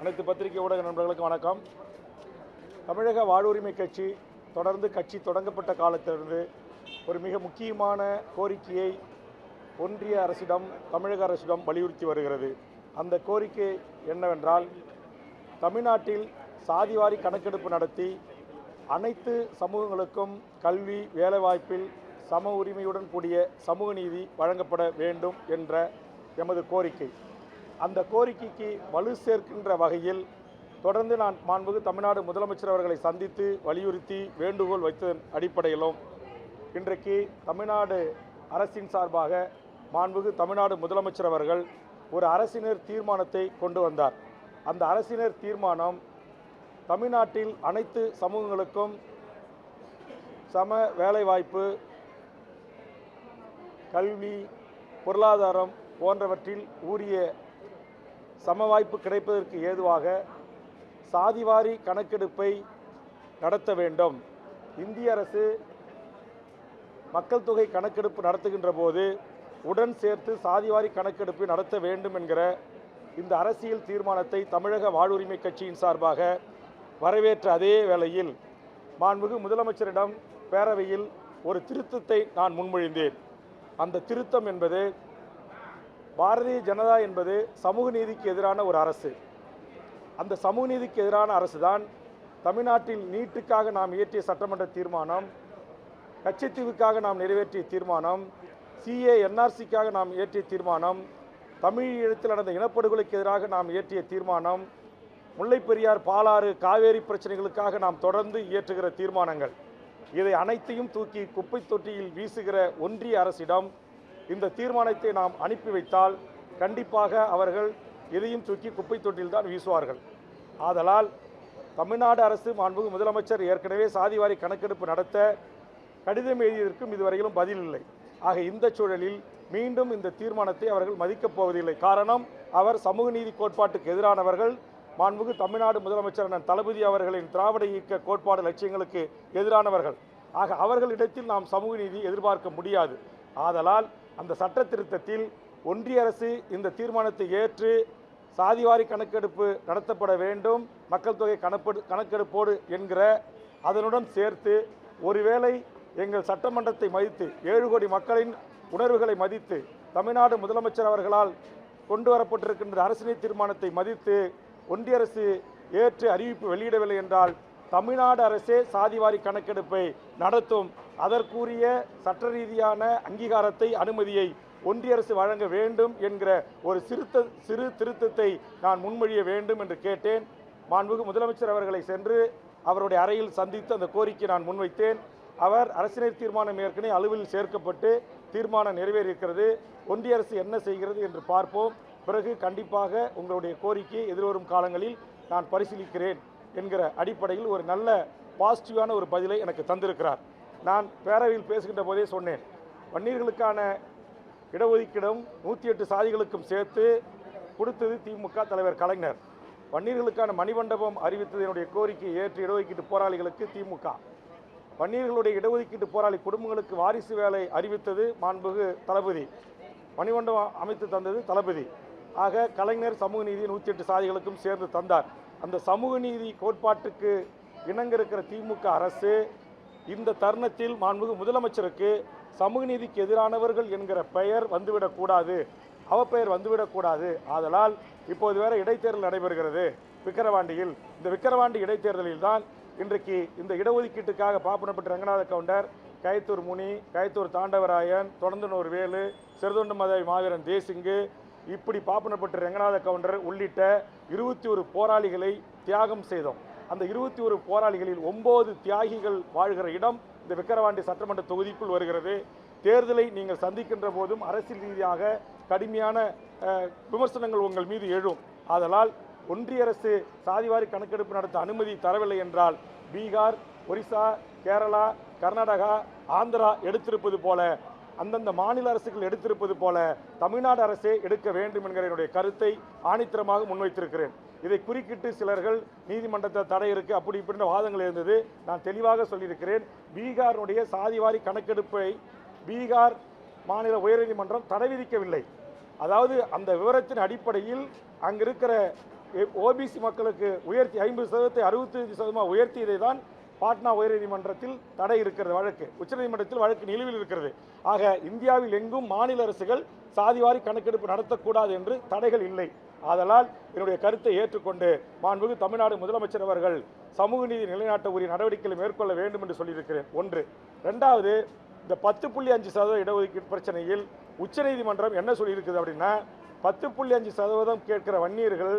அனைத்து பத்திரிகை ஊடக நண்பர்களுக்கு வணக்கம். தமிழக வாழ்வுரிமை கட்சி தொடர்ந்து கட்சி தொடங்கப்பட்ட காலத்திலிருந்து ஒரு மிக முக்கியமான கோரிக்கையை ஒன்றிய அரசிடம் தமிழக அரசிடம் வலியுறுத்தி வருகிறது. அந்த கோரிக்கை என்னவென்றால் தமிழ்நாட்டில் சாதிவாரி கணக்கெடுப்பு நடத்தி அனைத்து சமூகங்களுக்கும் கல்வி வேலைவாய்ப்பில் சம உரிமையுடன் கூடிய சமூக நீதி வழங்கப்பட வேண்டும் என்ற எமது கோரிக்கை. அந்த கோரிக்கைக்கு வலு சேர்க்கின்ற வகையில் தொடர்ந்து நான் மாண்புகு தமிழ்நாடு முதலமைச்சர் அவர்களை சந்தித்து வலியுறுத்தி வேண்டுகோள் வைத்ததன் அடிப்படையிலும் இன்றைக்கு தமிழ்நாடு அரசின் சார்பாக மாண்புகு தமிழ்நாடு முதலமைச்சர் அவர்கள் ஒரு அரசினர் தீர்மானத்தை கொண்டு வந்தார். அந்த அரசினர் தீர்மானம் தமிழ்நாட்டில் அனைத்து சமூகங்களுக்கும் சம வேலைவாய்ப்பு கல்வி பொருளாதாரம் போன்றவற்றில் உரிய சம வாய்ப்பு கிடைப்பதற்கு ஏதுவாக சாதிவாரி கணக்கெடுப்பை நடத்த வேண்டும். இந்திய அரசு மக்கள் தொகை கணக்கெடுப்பு நடத்துகின்ற போது உடன் சேர்த்து சாதிவாரி கணக்கெடுப்பு நடத்த வேண்டும் என்கிற இந்த அரசியல் தீர்மானத்தை தமிழக வாழ்வுரிமை கட்சியின் சார்பாக வரவேற்ற அதே வேளையில் மாண்புகு முதலமைச்சரிடம் பேரவையில் ஒரு திருத்தத்தை நான் முன்மொழிந்தேன். அந்த திருத்தம் என்பது பாரதிய ஜனதா என்பது சமூக நீதிக்கு எதிரான ஒரு அரசு. அந்த சமூக நீதிக்கு எதிரான அரசு தான் தமிழ்நாட்டில் நீட்டுக்காக நாம் இயற்றிய சட்டமன்ற தீர்மானம் கச்சத்தீவுக்காக நாம் நிறைவேற்றிய தீர்மானம் சிஏ என்ஆர்சிக்காக நாம் இயற்றிய தீர்மானம் தமிழ் எழுத்தில் நடந்த இனப்படுகொலைக்கு எதிராக நாம் இயற்றிய தீர்மானம் முல்லைப்பெரியார் பாலாறு காவேரி பிரச்சனைகளுக்காக நாம் தொடர்ந்து இயற்றுகிற தீர்மானங்கள். இதை அனைத்தையும் தூக்கி குப்பை தொட்டியில் வீசுகிற ஒன்றிய அரசிடம் இந்த தீர்மானத்தை நாம் அனுப்பி வைத்தால் கண்டிப்பாக அவர்கள் எதையும் தூக்கி குப்பை தொட்டில் தான் வீசுவார்கள். ஆதலால் தமிழ்நாடு அரசு மாண்புமிகு முதலமைச்சர் ஏற்கனவே சாதிவாரி கணக்கெடுப்பு நடத்த கடிதம் எழுதியதற்கும் இதுவரையிலும் பதில் இல்லை. ஆக இந்த சூழலில் மீண்டும் இந்த தீர்மானத்தை அவர்கள் மதிக்கப் போவதில்லை. காரணம் அவர் சமூக நீதி கோட்பாட்டுக்கு எதிரானவர்கள். மாண்புகு தமிழ்நாடு முதலமைச்சர் அண்ணன் தளபதி அவர்களின் திராவிட இயக்க கோட்பாடு லட்சியங்களுக்கு எதிரானவர்கள். ஆக அவர்களிடத்தில் நாம் சமூக நீதி எதிர்பார்க்க முடியாது. ஆதலால் அந்த சட்ட திருத்தத்தில் ஒன்றிய அரசு இந்த தீர்மானத்தை ஏற்று சாதிவாரி கணக்கெடுப்பு நடத்தப்பட வேண்டும் மக்கள் தொகை கணப்பெடு கணக்கெடுப்போடு என்கிற அதனுடன் சேர்த்து ஒருவேளை எங்கள் சட்டமன்றத்தை மதித்து ஏழு கோடி மக்களின் உணர்வுகளை மதித்து தமிழ்நாடு முதலமைச்சர் அவர்களால் கொண்டு வரப்பட்டிருக்கின்ற அரசினை தீர்மானத்தை மதித்து ஒன்றிய அரசு ஏற்று அறிவிப்பு வெளியிடவில்லை என்றால் தமிழ்நாடு அரசே சாதிவாரி கணக்கெடுப்பை நடத்தும் அதற்குரிய சட்ட ரீதியான அங்கீகாரத்தை அனுமதியை ஒன்றிய அரசு வழங்க வேண்டும் என்கிற ஒரு சிறுத்த சிறு திருத்தத்தை நான் முன்மொழிய வேண்டும் என்று கேட்டேன். மாண்புகு முதலமைச்சர் அவர்களை சென்று அவருடைய அறையில் சந்தித்து அந்த கோரிக்கை நான் முன்வைத்தேன். அவர் அரசினர் தீர்மானம் ஏற்கனவே அலுவலில் சேர்க்கப்பட்டு தீர்மானம் நிறைவேறியிருக்கிறது. ஒன்றிய அரசு என்ன செய்கிறது என்று பார்ப்போம். பிறகு கண்டிப்பாக உங்களுடைய கோரிக்கையை எதிர்வரும் காலங்களில் நான் பரிசீலிக்கிறேன் என்கிற அடிப்படையில் ஒரு நல்ல பாசிட்டிவான ஒரு பதிலை எனக்கு தந்திருக்கிறார். நான் பேரவையில் பேசுகின்ற போதே சொன்னேன். வன்னியர்களுக்கான இடஒதுக்கீடும் நூற்றி எட்டு சாதிகளுக்கும் சேர்த்து கொடுத்தது திமுக தலைவர் கலைஞர். வன்னியர்களுக்கான மணிமண்டபம் அறிவித்தது என்னுடைய கோரிக்கையை ஏற்று இடஒதுக்கீட்டு போராளிகளுக்கு திமுக. வன்னியர்களுடைய இடஒதுக்கீட்டு போராளி குடும்பங்களுக்கு வாரிசு வேலை அறிவித்தது மாண்புகு தளபதி. மணிமண்டபம் அமைத்து தந்தது தளபதி. ஆக கலைஞர் சமூக நீதி நூற்றி எட்டு சாதிகளுக்கும் சேர்ந்து தந்தார். அந்த சமூக நீதி கோட்பாட்டுக்கு இணங்க இருக்கிற திமுக அரசு இந்த தருணத்தில் மாண்புமிகு முதலமைச்சருக்கு சமூக நீதிக்கு எதிரானவர்கள் என்கிற பெயர் வந்துவிடக்கூடாது. அவப்பெயர் வந்துவிடக்கூடாது. ஆதலால் இப்போது வேற இடைத்தேர்தல் நடைபெறுகிறது. விக்கிரவாண்டியில் இந்த விக்கிரவாண்டி இடைத்தேர்தலில் தான் இன்றைக்கு இந்த இடஒதுக்கீட்டுக்காக பாப்பனப்பட்ட ரங்கநாத கவுண்டர் கயத்தூர் முனி கயத்தூர் தாண்டவராயன் தொடர்ந்துனூர் வேலு சிறுதொண்டு மதை மாவீரன் தேசிங்கு இப்படி பாப்பனப்பட்டு ரங்கநாத கவுண்டர் உள்ளிட்ட இருபத்தி ஒரு போராளிகளை தியாகம் செய்தோம். அந்த இருபத்தி ஒரு போராளிகளில் ஒன்பது தியாகிகள் வாழ்கிற இடம் இந்த விக்கிரவாண்டி சட்டமன்ற தொகுதிக்குள் வருகிறது. தேர்தலை நீங்கள் சந்திக்கின்ற போதும் அரசியல் ரீதியாக கடுமையான விமர்சனங்கள் உங்கள் மீது எழும். ஆதலால் ஒன்றிய அரசு சாதிவாரி கணக்கெடுப்பு நடத்த அனுமதி தரவில்லை என்றால் பீகார் ஒரிசா கேரளா கர்நாடகா ஆந்திரா எடுத்திருப்பது போல அந்தந்த மாநில அரசுகள் எடுத்திருப்பது போல தமிழ்நாடு அரசே எடுக்க வேண்டும் என்கிற என்னுடைய கருத்தை ஆணித்தரமாக முன்வைத்திருக்கிறேன். இதை குறுக்கிட்டு சிலர்கள் நீதிமன்றத்தில் தடை இருக்கு அப்படி இப்படின்ற வாதங்கள் இருந்தது. நான் தெளிவாக சொல்லியிருக்கிறேன் பீகாருடைய சாதிவாரி கணக்கெடுப்பை பீகார் மாநில உயர்நீதிமன்றம் தடை விதிக்கவில்லை. அதாவது அந்த விவரத்தின் அடிப்படையில் அங்கிருக்கிற ஓபிசி மக்களுக்கு உயர்த்தி ஐம்பது சதவீதத்தை அறுபத்தஞ்சு சதவீதமாக உயர்த்தியதை தான் பாட்னா உயர்நீதிமன்றத்தில் தடை இருக்கிறது வழக்கு. உச்சநீதிமன்றத்தில் வழக்கு நிலுவில் இருக்கிறது. ஆக இந்தியாவில் எங்கும் மாநில அரசுகள் சாதிவாரி கணக்கெடுப்பு நடத்தக்கூடாது என்று தடைகள் இல்லை. ஆதலால் என்னுடைய கருத்தை ஏற்றுக்கொண்டு மாண்புமிகு தமிழ்நாடு முதலமைச்சர் அவர்கள் சமூக நீதி நிலைநாட்ட உரிய நடவடிக்கைகளை மேற்கொள்ள வேண்டும் என்று சொல்லியிருக்கிறேன். ஒன்று. ரெண்டாவது இந்த பத்து புள்ளி அஞ்சு சதவீத இடஒதுக்கீடு பிரச்சனையில் உச்சநீதிமன்றம் என்ன சொல்லியிருக்குது அப்படின்னா பத்து புள்ளி அஞ்சு சதவீதம் கேட்கிற வன்னியர்கள்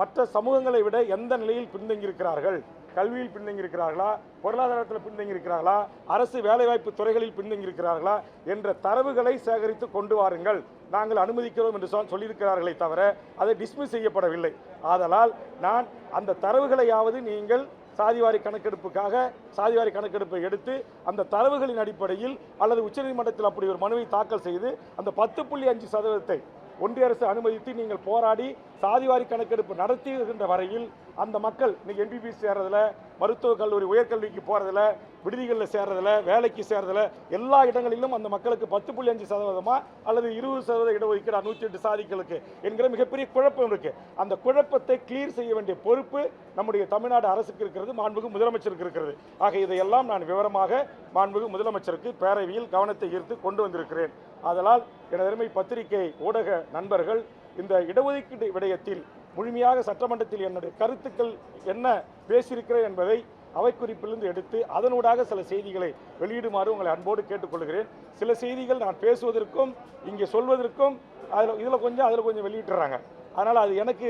மற்ற சமூகங்களை விட எந்த நிலையில் பின்தங்கியிருக்கிறார்கள்? கல்வியில் பின்தங்கியிருக்கிறார்களா? பொருளாதாரத்தில் பின்தங்கியிருக்கிறார்களா? அரசு வேலைவாய்ப்பு துறைகளில் பின்தங்கியிருக்கிறார்களா? என்ற தரவுகளை சேகரித்து கொண்டு வாருங்கள். நாங்கள் அனுமதிக்கிறோம் என்று சொல் சொல்லியிருக்கிறார்களே தவிர அதை டிஸ்மிஸ் செய்யப்படவில்லை. ஆதலால் நான் அந்த தரவுகளையாவது நீங்கள் சாதிவாரி கணக்கெடுப்புக்காக சாதிவாரி கணக்கெடுப்பை எடுத்து அந்த தரவுகளின் அடிப்படையில் அல்லது உச்சநீதிமன்றத்தில் அப்படி ஒரு மனுவை தாக்கல் செய்து அந்த பத்து புள்ளி அஞ்சு சதவீதத்தை ஒன்றிய அரசு அனுமதித்து நீங்கள் போராடி சாதிவாரி கணக்கெடுப்பு நடத்துகின்ற வரையில் அந்த மக்கள் இன்னைக்கு எம்பிபிஎஸ் சேர்றதுல மருத்துவக் கல்லூரி உயர்கல்விக்கு போகிறதுல விடுதிகளில் சேர்றதுல வேலைக்கு சேர்றதுல எல்லா இடங்களிலும் அந்த மக்களுக்கு பத்து புள்ளி அஞ்சு சதவீதமா அல்லது இருபது சதவீத இடஒதுக்கீடு நூற்றி எட்டு சாதிகளுக்கு என்கிற மிகப்பெரிய குழப்பம் இருக்கு. அந்த குழப்பத்தை கிளியர் செய்ய வேண்டிய பொறுப்பு நம்முடைய தமிழ்நாடு அரசுக்கு இருக்கிறது மாண்புகு முதலமைச்சருக்கு இருக்கிறது. ஆக இதையெல்லாம் நான் விவரமாக மாண்புகு முதலமைச்சருக்கு பேரவையில் கவனத்தை ஈர்த்து கொண்டு வந்திருக்கிறேன். அதனால் எனதருமை பத்திரிகை ஊடக நண்பர்கள் இந்த இடஒதுக்கீடு விடயத்தில் முழுமையாக சட்டமன்றத்தில் என்னுடைய கருத்துக்கள் என்ன பேசியிருக்கிறேன் என்பதை அவை குறிப்பிலிருந்து எடுத்து அதனூடாக சில செய்திகளை வெளியிடுமாறு உங்களை அன்போடு கேட்டுக்கொள்கிறேன். சில செய்திகள் நான் பேசுவதற்கும் இங்கே சொல்வதற்கும் அதில் இதில் கொஞ்சம் அதில் கொஞ்சம் வெளியிட்டுறாங்க. அதனால் அது எனக்கு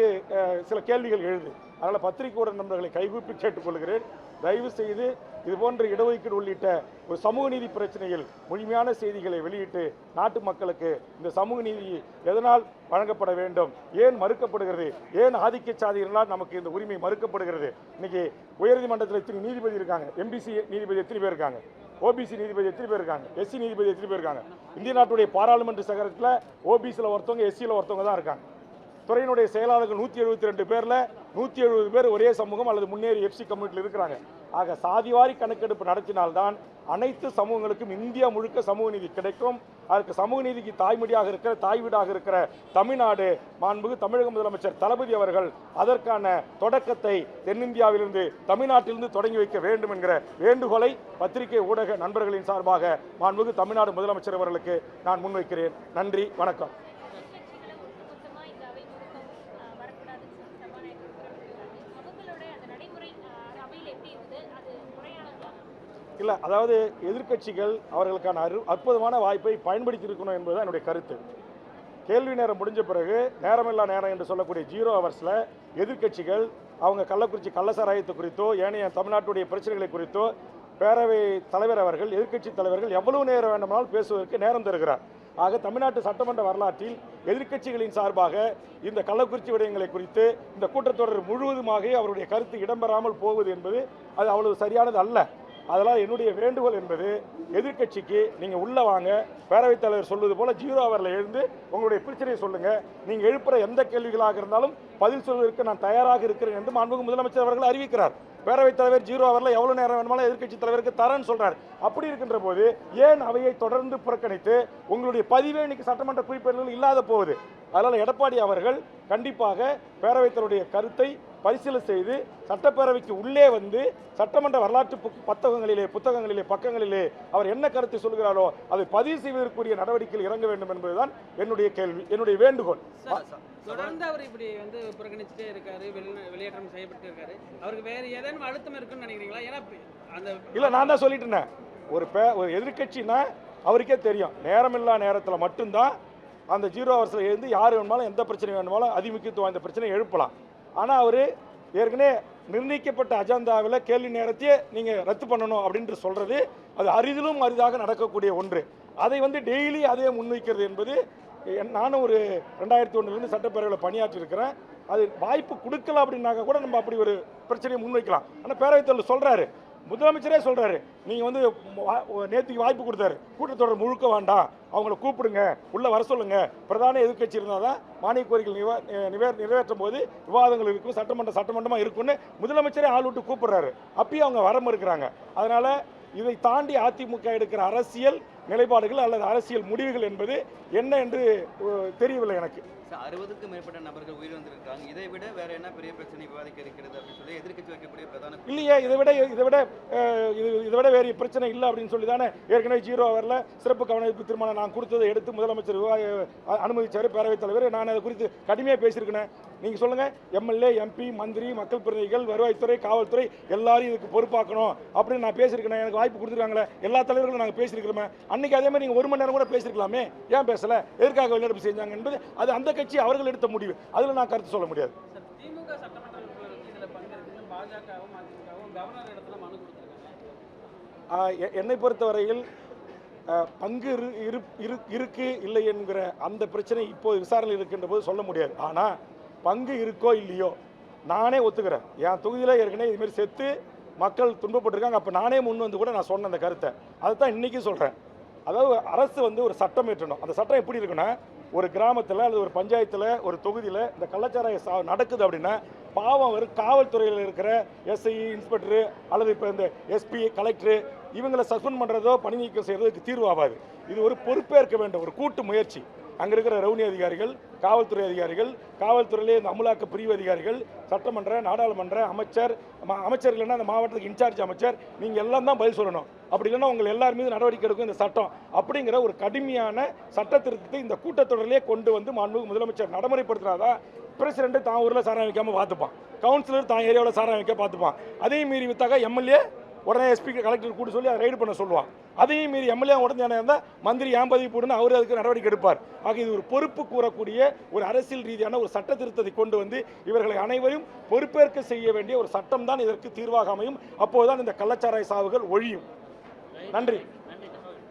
சில கேள்விகள் எழுது. அதனால் பத்திரிகையோட நண்பர்களை கைகூப்பி கேட்டுக்கொள்கிறேன். தயவு செய்து இது போன்ற இடஒதுக்கீடு உள்ளிட்ட ஒரு சமூக நீதி பிரச்சனையில் முழுமையான செய்திகளை வெளியிட்டு நாட்டு மக்களுக்கு இந்த சமூக நீதி எதனால் வழங்கப்பட வேண்டும் ஏன் மறுக்கப்படுகிறது ஏன் ஆதிக்க சாதிகளால் நமக்கு இந்த உரிமை மறுக்கப்படுகிறது? இன்னைக்கு உயர்நீதிமன்றத்தில் எத்தனை நீதிபதி இருக்காங்க? எம்பிசி நீதிபதி எத்தனை பேர் இருக்காங்க? ஓபிசி நீதிபதி எத்தனை பேர் இருக்காங்க? எஸ்சி நீதிபதி எத்தனை பேர் இருக்காங்க? இந்திய நாட்டுடைய பாராளுமன்ற சகரத்தில் ஓபிசியில் ஒருத்தவங்க எஸ்சியில் ஒருத்தவங்க தான் இருக்காங்க. துறையினுடைய செயலாளர்கள் நூற்றி எழுபத்தி ரெண்டு பேரில் நூற்றி எழுபது பேர் ஒரே சமூகம் அல்லது முன்னேறி எஃப்சி கம்யூனிட்டியில் இருக்கிறாங்க. ஆக சாதிவாரி கணக்கெடுப்பு நடத்தினால்தான் அனைத்து சமூகங்களுக்கும் இந்தியா முழுக்க சமூக நீதி கிடைக்கும். அதற்கு சமூக நீதிக்கு தாய்மொழியாக இருக்கிற தாய் வீடாக இருக்கிற தமிழ்நாடு மாண்புகு தமிழக முதலமைச்சர் தளபதி அவர்கள் அதற்கான தொடக்கத்தை தென்னிந்தியாவிலிருந்து தமிழ்நாட்டிலிருந்து தொடங்கி வைக்க வேண்டும் என்கிற வேண்டுகோளை பத்திரிகை ஊடக நண்பர்களின் சார்பாக மாண்புகு தமிழ்நாடு முதலமைச்சர் அவர்களுக்கு நான் முன்வைக்கிறேன். நன்றி வணக்கம். இல்லை அதாவது எதிர்க்கட்சிகள் அவர்களுக்கான அரு அற்புதமான வாய்ப்பை பயன்படுத்தி இருக்கணும் என்பதுதான் என்னுடைய கருத்து. கேள்வி நேரம் முடிஞ்ச பிறகு நேரமில்லா நேரம் என்று சொல்லக்கூடிய ஜீரோ ஹவர்ஸில் எதிர்க்கட்சிகள் அவங்க கள்ளக்குறிச்சி கள்ளசாராயத்தை குறித்தோ ஏனைய தமிழ்நாட்டுடைய பிரச்சனைகளை குறித்தோ பேரவை தலைவர் அவர்கள் எதிர்க்கட்சி தலைவர்கள் எவ்வளவு நேரம் வேண்டுமானாலும் பேசுவதற்கு நேரம் தருகிறார். ஆக தமிழ்நாட்டு சட்டமன்ற வரலாற்றில் எதிர்க்கட்சிகளின் சார்பாக இந்த கள்ளக்குறிச்சி விடயங்களை குறித்து இந்த கூட்டத்தொடர் முழுவதுமாக அவருடைய கருத்து இடம்பெறாமல் போவது என்பது அது அவ்வளவு சரியானது அல்ல. அதனால் என்னுடைய வேண்டுகோள் என்பது எதிர்க்கட்சிக்கு நீங்கள் உள்ளே வாங்க. பேரவைத் தலைவர் சொல்வது போல ஜீரோ அவரில் எழுந்து உங்களுடைய பிரச்சனையை சொல்லுங்கள் நீங்கள் எழுப்புற எந்த கேள்விகளாக இருந்தாலும் பதில் சொல்வதற்கு நான் தயாராக இருக்கிறேன் என்று மாண்புமிகு முதலமைச்சர் அவர்கள் அறிவிக்கிறார். பேரவைத் தலைவர் ஜீரோ அவரில் எவ்வளோ நேரம் வேணுமாலும் எதிர்கட்சி தலைவருக்கு தரேன்னு சொல்கிறார் அப்படி இருக்கின்ற போது ஏன் அவையை தொடர்ந்து புறக்கணித்து உங்களுடைய பதிவே இன்னைக்கு சட்டமன்ற குறிப்பிடர்கள் இல்லாத போகுது? அதனால் எடப்பாடி அவர்கள் கண்டிப்பாக பேரவைத்தருடைய கருத்தை பரிசீலனை செய்து சட்டப்பேரவைக்கு உள்ளே வந்து சட்டமன்ற வரலாற்று புத்தகங்களிலே புத்தகங்களிலே பக்கங்களிலே அவர் என்ன கருத்தை சொல்கிறாரோ அதை பதிவு செய்வதற்குரிய நடவடிக்கையில் இறங்க வேண்டும் என்பதுதான் என்னுடைய கேள்வி என்னுடைய வேண்டுகோள். தொடர்ந்து அவர் இப்படி வந்து புறக்கணிச்சுட்டே இருக்காரு வெளியேற்றம் செய்யப்பட்டு இருக்காரு. அவருக்கு வேற ஏதேனும் அழுத்தம் இருக்குன்னு நினைக்கிறீங்களா? ஏன்னா அந்த இல்லை நான் தான் சொல்லிட்டு இருந்தேன். ஒரு பே ஒரு எதிர்க்கட்சின்னா அவருக்கே தெரியும். நேரமில்லா நேரத்தில் மட்டும்தான் அந்த ஜீரோ ஹவர்ஸில் எழுந்து யார் வேணுமாலும் எந்த பிரச்சனை வேணுமாலும் அதிமுக்கியத்துவம் வாய்ந்த பிரச்சனையை எழுப்பலாம். ஆனால் அவர் ஏற்கனவே நிர்ணயிக்கப்பட்ட அஜெண்டாவில் கேள்வி நேரத்தையே நீங்கள் ரத்து பண்ணணும் அப்படின்ட்டு சொல்கிறது அது அரிதிலும் அரிதாக நடக்கக்கூடிய ஒன்று. அதை வந்து டெய்லி அதே முன்வைக்கிறது என்பது என்- நானும் ஒரு ரெண்டாயிரத்தி ஒன்றுலேருந்து சட்டப்பேரவையில் பணியாற்றிருக்கிறேன் அது வாய்ப்பு கொடுக்கல அப்படின்னாக்க கூட நம்ம அப்படி ஒரு பிரச்சனையை முன்வைக்கலாம். ஆனால் பேரவைத் தலைவர் சொல்கிறாரு முதலமைச்சரே சொல்கிறாரு நீங்கள் வந்து வா- வாய்ப்பு கொடுத்தாரு. கூட்டத்தொடர் முழுக்க வேண்டாம். அவங்கள கூப்பிடுங்க. உள்ளே வர சொல்லுங்க. பிரதான எதிர்க்கட்சி இருந்தால் தான் மானிய கோரிக்கை நிவா நிவே நிறைவேற்றும் போது விவாதங்கள் இருக்கும். சட்டமன்ற சட்டமன்றமாக இருக்கும்னு முதலமைச்சரே ஆள் விட்டு கூப்பிடுறாரு. அப்பயும் அவங்க வர மறுக்கிறாங்க. அதனால் இதை தாண்டி அதிமுக எடுக்கிற அரசியல் நிலைப்பாடுகள் அல்லது அரசியல் முடிவுகள் என்பது என்ன என்று தெரியவில்லை எனக்கு. ஸோ அறுபதுக்கும் மேற்பட்ட நபர்கள் உயிரிழந்திருக்காங்க இதை விட வேற என்ன பெரிய பிரச்சனை விவாதிக்க இருக்கிறது அப்படின்னு சொல்லி எதிர்க்கட்சி வைக்கக்கூடிய பிரதான இல்லையே இதை விட இதை விட இது இதை விட வேறு பிரச்சனை இல்லை அப்படின்னு சொல்லி தானே ஏற்கனவே ஜீரோ அவரில் சிறப்பு கவனிப்பு தீர்மானம் நான் கொடுத்ததை எடுத்து முதலமைச்சர் விவா- அனுமதிச்சார் பேரவைத் தலைவர். நான் அதை குறித்து கடுமையாக பேசியிருக்கேன் நீங்கள் சொல்லுங்கள் எம்எல்ஏ எம்பி மந்திரி மக்கள் பிரதிநிதிகள் வருவாய்த்துறை காவல்துறை எல்லாரும் இதுக்கு பொறுப்பாக்கணும் அப்படின்னு நான் பேசியிருக்கேன் எனக்கு வாய்ப்பு கொடுத்துருக்காங்களே எல்லா தலைவர்களும் நாங்கள் பேசியிருக்கிறோமே. அன்னைக்கு அதே மாதிரி நீங்கள் ஒரு மணி நேரம் கூட பேசியிருக்கலாமே. ஏன் பேசல? எதற்காக வெளிநடப்பு செஞ்சாங்க என்பது அது அந்த கட்சி அவர்கள் எடுத்த முடிவு. அதில் நான் கருத்து சொல்ல முடியாது. என்னை பொறுத்தவரையில் பங்கு இரு இரு- இரு- இருக்கு இல்லை என்கிற அந்த பிரச்சனை இப்போது விசாரணையில் இருக்கின்ற போது சொல்ல முடியாது. ஆனால் பங்கு இருக்கோ இல்லையோ நானே ஒத்துக்கிறேன். என் தொகுதியில் ஏற்கனவே இதுமாரி செத்து மக்கள் துன்பப்பட்டிருக்காங்க. அப்போ நானே முன் வந்து கூட நான் சொன்ன அந்த கருத்தை. அதை தான் இன்றைக்கும் சொல்கிறேன் அதாவது அரசு வந்து ஒரு சட்டம் ஏற்றணும். அந்த சட்டம் எப்படி இருக்குன்னா ஒரு கிராமத்தில் அல்லது ஒரு பஞ்சாயத்தில் ஒரு தொகுதியில் இந்த கள்ளச்சாராய சா நடக்குது அப்படின்னா பாவம் வரும். காவல்துறையில் இருக்கிற எஸ்ஐ இன்ஸ்பெக்டரு அல்லது இப்போ இந்த எஸ்பி கலெக்டரு இவங்களை சஸ்பெண்ட் பண்ணுறதோ பணி நீக்கம் செய்கிறதுக்கு தீர்வு ஆகாது. இது ஒரு பொறுப்பேற்க வேண்டும் ஒரு கூட்டு முயற்சி. அங்கே இருக்கிற ரெவன்யூ அதிகாரிகள் காவல்துறை அதிகாரிகள் காவல்துறையிலே இந்த அமலாக்க பிரிவு அதிகாரிகள் சட்டமன்ற நாடாளுமன்ற அமைச்சர் அமைச்சர் இல்லைன்னா அந்த மாவட்டத்துக்கு இன்சார்ஜ் அமைச்சர் நீங்கள் எல்லாம் தான் பதில் சொல்லணும். அப்படி இல்லைன்னா உங்கள் எல்லார் மீது நடவடிக்கை எடுக்கும் இந்த சட்டம். அப்படிங்கிற ஒரு கடுமையான சட்ட திருத்தத்தை இந்த கூட்டத்தொடரிலே கொண்டு வந்து மாண்புமிகு முதலமைச்சர் நடைமுறைப்படுத்தினாதான் பிரசிடென்ட் தான் ஊரில் சாராயம் பார்த்துப்பான். கவுன்சிலர் தான் ஏரியாவில் சாராயம் வைக்க பார்த்துப்பான். அதையும் மீறி வித்தாக்கா எம்எல்ஏ உடனே எஸ்பி கலெக்டர் கூட சொல்லி அதை ரைடு பண்ண சொல்லுவான். அதையும் மீறி எம்எல்ஏ உடனே இருந்தால் மந்திரி ஏன் பதவி போடுன்னு அவர் அதுக்கு நடவடிக்கை எடுப்பார். ஆக இது ஒரு பொறுப்பு கூறக்கூடிய ஒரு அரசியல் ரீதியான ஒரு சட்ட திருத்தத்தை கொண்டு வந்து இவர்களை அனைவரும் பொறுப்பேற்க செய்ய வேண்டிய ஒரு சட்டம் தான் இதற்கு தீர்வாக அமையும். அப்போதுதான் இந்த கள்ளச்சாராய சாவுகள் ஒழியும். நன்றி.